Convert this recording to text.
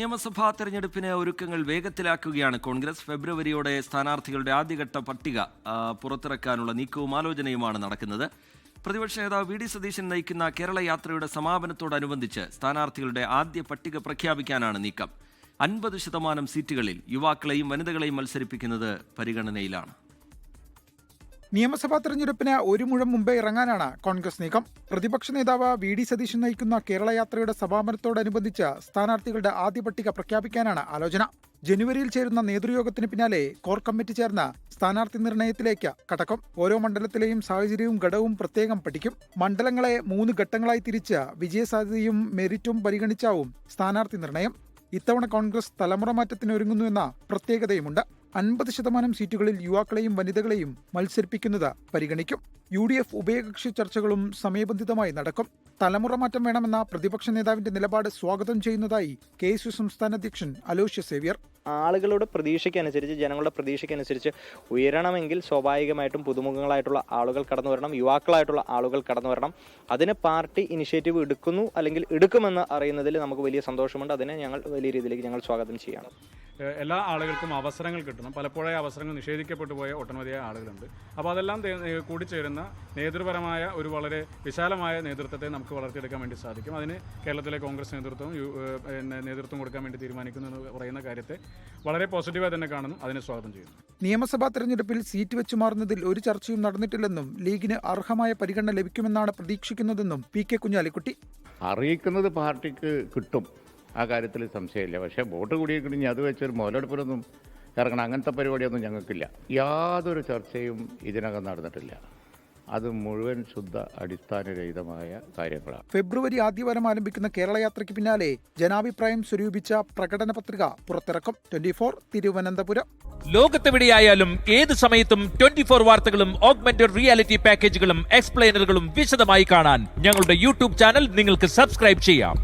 നിയമസഭാ തെരഞ്ഞെടുപ്പിന് ഒരുക്കങ്ങൾ വേഗത്തിലാക്കുകയാണ് കോൺഗ്രസ്. ഫെബ്രുവരിയോടെ സ്ഥാനാർത്ഥികളുടെ ആദ്യഘട്ട പട്ടിക പുറത്തിറക്കാനുള്ള നീക്കവും ആലോചനയുമാണ് നടക്കുന്നത്. പ്രതിപക്ഷ നേതാവ് വി ഡി സതീശൻ നയിക്കുന്ന കേരള യാത്രയുടെ സമാപനത്തോടനുബന്ധിച്ച് സ്ഥാനാർത്ഥികളുടെ ആദ്യ പട്ടിക പ്രഖ്യാപിക്കാനാണ് നീക്കം. അൻപത് ശതമാനം സീറ്റുകളിൽ യുവാക്കളെയും വനിതകളെയും മത്സരിപ്പിക്കുന്നത് പരിഗണനയിലാണ്. നിയമസഭാ തെരഞ്ഞെടുപ്പിന് ഒരു മുഴം മുമ്പേ ഇറങ്ങാനാണ് കോൺഗ്രസ് നീക്കം. പ്രതിപക്ഷ നേതാവ് വി ഡി സതീശൻ നയിക്കുന്ന കേരള യാത്രയുടെ സമാപനത്തോടനുബന്ധിച്ച് സ്ഥാനാർത്ഥികളുടെ ആദ്യ പട്ടിക പ്രഖ്യാപിക്കാനാണ് ആലോചന. ജനുവരിയിൽ ചേരുന്ന നേതൃയോഗത്തിന് പിന്നാലെ കോർ കമ്മിറ്റി ചേർന്ന സ്ഥാനാർത്ഥി നിർണയത്തിലേക്ക് കടക്കും. ഓരോ മണ്ഡലത്തിലെയും സാഹചര്യവും ഘടവും പ്രത്യേകം പഠിക്കും. മണ്ഡലങ്ങളെ മൂന്ന് ഘട്ടങ്ങളായി തിരിച്ച് വിജയസാധ്യതയും മെറിറ്റും പരിഗണിച്ചാവും സ്ഥാനാർത്ഥി നിർണയം. ഇത്തവണ കോൺഗ്രസ് തലമുറ മാറ്റത്തിന് ഒരുങ്ങുന്നുവെന്ന പ്രത്യേകതയുമുണ്ട്. അൻപത് ശതമാനം സീറ്റുകളിൽ യുവാക്കളെയും വനിതകളെയും മത്സരിപ്പിക്കുന്നത് പരിഗണിക്കും. യു ഡി എഫ് ഉഭയകക്ഷി ചർച്ചകളും സമയബന്ധിതമായി നടക്കും. തലമുറ മാറ്റം വേണമെന്ന പ്രതിപക്ഷ നേതാവിന്റെ നിലപാട് സ്വാഗതം ചെയ്യുന്നതായി കെ സംസ്ഥാന അധ്യക്ഷൻ അലോഷ്യ സേവ്യർ. ആളുകളുടെ പ്രതീക്ഷയ്ക്കനുസരിച്ച് ജനങ്ങളുടെ പ്രതീക്ഷയ്ക്കനുസരിച്ച് ഉയരണമെങ്കിൽ സ്വാഭാവികമായിട്ടും പുതുമുഖങ്ങളായിട്ടുള്ള ആളുകൾ കടന്നു വരണം യുവാക്കളായിട്ടുള്ള ആളുകൾ കടന്നു വരണം. അതിന് പാർട്ടി ഇനിഷ്യേറ്റീവ് എടുക്കുന്നു അല്ലെങ്കിൽ എടുക്കുമെന്ന് അറിയുന്നതിൽ നമുക്ക് വലിയ സന്തോഷമുണ്ട്. അതിനെ ഞങ്ങൾ വലിയ രീതിയിലേക്ക് ഞങ്ങൾ സ്വാഗതം ചെയ്യണം എല്ലാ ആളുകൾക്കും അവസരങ്ങൾ കിട്ടണം. പലപ്പോഴേ അവസരങ്ങൾ നിഷേധിക്കപ്പെട്ടു പോയ ഒട്ടനവധിയായ ആളുകളുണ്ട്. അപ്പോൾ അതെല്ലാം കൂടിച്ചേരുന്ന നേതൃപരമായ ഒരു വളരെ വിശാലമായ നേതൃത്വത്തെ നമുക്ക് വളർത്തിയെടുക്കാൻ വേണ്ടി സാധിക്കും. അതിന് കേരളത്തിലെ കോൺഗ്രസ് നേതൃത്വം നേതൃത്വം കൊടുക്കാൻ വേണ്ടി തീരുമാനിക്കുന്നു എന്ന് പറയുന്ന കാര്യത്തെ വളരെ പോസിറ്റീവായി തന്നെ കാണുന്നു. അതിനെ സ്വാഗതം ചെയ്യുന്നു. നിയമസഭാ തെരഞ്ഞെടുപ്പിൽ സീറ്റ് വെച്ചു മാറുന്നതിൽ ഒരു ചർച്ചയും നടന്നിട്ടില്ലെന്നും ലീഗിന് അർഹമായ പരിഗണന ലഭിക്കുമെന്നാണ് പ്രതീക്ഷിക്കുന്നതെന്നും പി കെ കുഞ്ഞാലിക്കുട്ടി. അറിയിക്കുന്നത് പാർട്ടിക്ക് കിട്ടും. ആ കാര്യത്തിൽ സംശയമില്ല. പക്ഷേ വോട്ട് കൂടിയിരിക്കണമെങ്കിൽ അത് വെച്ചൊരു മുതലെടുപ്പിലൊന്നും ഇറങ്ങണം. അങ്ങനത്തെ പരിപാടിയൊന്നും ഞങ്ങൾക്കില്ല. യാതൊരു ചർച്ചയും ഇതിനകം നടന്നിട്ടില്ല. അത് മുഴുവൻ ശുദ്ധ അടിസ്ഥാനരഹിതമായ കാര്യങ്ങളാണ്. ഫെബ്രുവരി ആദ്യവാരം ആരംഭിക്കുന്ന കേരള യാത്രയ്ക്ക് പിന്നാലെ ജനാഭിപ്രായം സ്വരൂപിച്ച പ്രകടന പത്രിക പുറത്തിറക്കും. Twenty four Thiruvananthapuram. ലോകത്തെവിടെയായാലും ഏത് സമയത്തും ട്വന്റി ഫോർ വാർത്തകളും ഓഗ്മെന്റഡ് റിയാലിറ്റി പാക്കേജുകളും എക്സ്പ്ലെയിനറുകളും വിശദമായി കാണാൻ ഞങ്ങളുടെ യൂട്യൂബ് ചാനൽ നിങ്ങൾക്ക് സബ്സ്ക്രൈബ് ചെയ്യാം.